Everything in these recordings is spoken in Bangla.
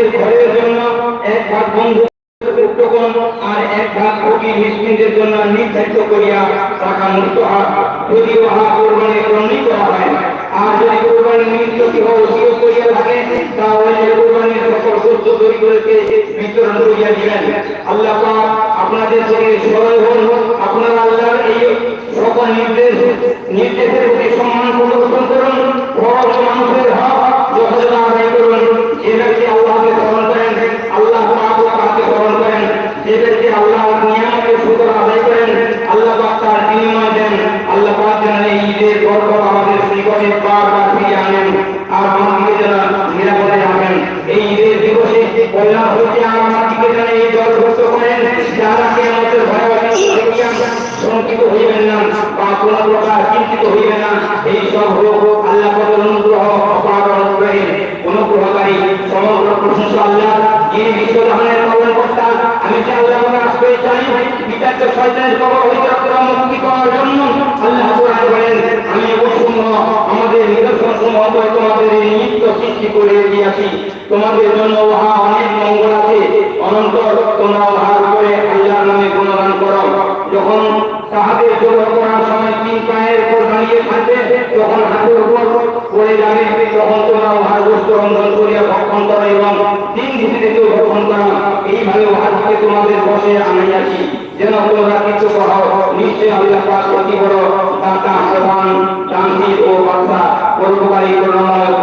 নিজের ঘরের জন্য এক ভাগ বন্ধু আর এক ভাগ ভোগী মিসকিনদের জন্য নির্ধারিত করিয়া টাকা মুক্ত হয় যদিও হা কোরবানি গ্রহণই করা হয় আর যদি কোরবানি নিমিত্ত কেহ অসিও করিয়া থাকে, তাহলে কোরবানির সর্বোচ্চ দরিদ্রকে বিতরণ করিয়া দিবেন। আল্লাহ আপনাদের সঙ্গে সরল হন। হইবেন না বা কোন প্রকার চিন্তিত হইবেন না। এই সব হোক আল্লাহ পাকের অনুগ্রহ অপার অনুগ্রহকারী সমগ্র প্রশংসা আল্লাহ। যিনি বিশ্বজাহানের পালন কর্তা, আমি যে আল্লাহ পাকের আশ্রয় চাই পিতাকে শয়তানের কবর হইতে আপনারা মুক্তি পাওয়ার জন্য আল্লাহ কোরআন বলেন, আমি অবশ্যই আমাদের নিদর্শন সমূহ তোমাদের নিত্য সৃষ্টি করে দিয়েছি। তোমাদের জন্য উহা অনেক মঙ্গল আছে। অনন্তর তোমরা উহার উপরে আল্লাহর নামে গুণগান করো। যখন তাহাদের জোর করার সময় তিন পায়ের উপর দাঁড়িয়ে থাকবে। তখন হাতের উপর পড়ে যাবে, তখন তোমরা উহার বস্তু রন্ধন করিয়া ভক্ষণ করো এবং তিন ভিত্তিতেও ভক্ষণ করো। এইভাবে উহার থেকে তোমাদের বসে আনাইয়াছি। যেন তোমরা কিছু হও নিশ্চয় আল্লাহ পাক অতি বড় দাতা, প্রধান শান্তি ও বার্তা পরোপকারী করুণাময় ও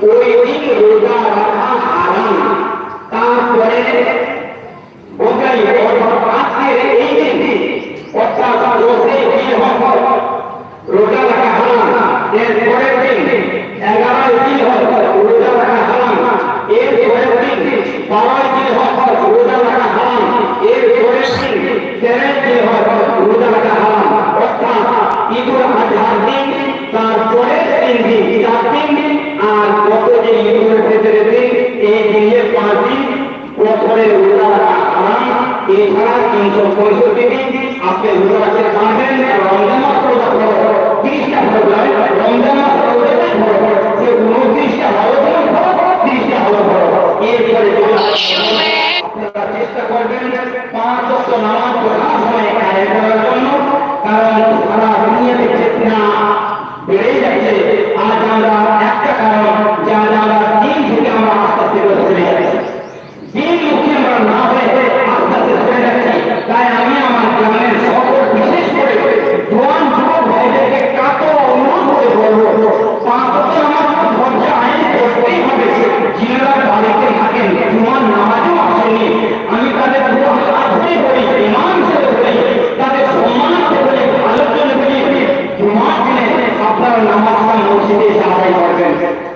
ওই দিন রোজা রাখা হারাম তারপরে বোঝাই অর্থাৎ আজকের এই দিন অর্থাৎ রোজে দিন হল রোজা রাখা হারাম এর পরের দিন এগারোই দিন হল রোজা রাখা হারাম এর পরের দিন বারোই দিন হল রোজা রাখা হারাম এর পরের দিন তেরোই দিন হল রোজা রাখা হারাম অর্থাৎ ঈদুল আজহার দিন তারপরে তিন দিন চার দিন আর কত যে ইউনিট ফেসিলিটি এই দিয়ে পাঁচটি বছরের রোজা রাখা এছাড়া তিনশো পঁয়ষট্টি দিন আপনি রোজা রাখতে রমজান চেষ্টা করবেন পাঁচ বছর নামাজ পড়ার সময় কারণ সারা দুনিয়াতে না থেকে আদায় করবেন।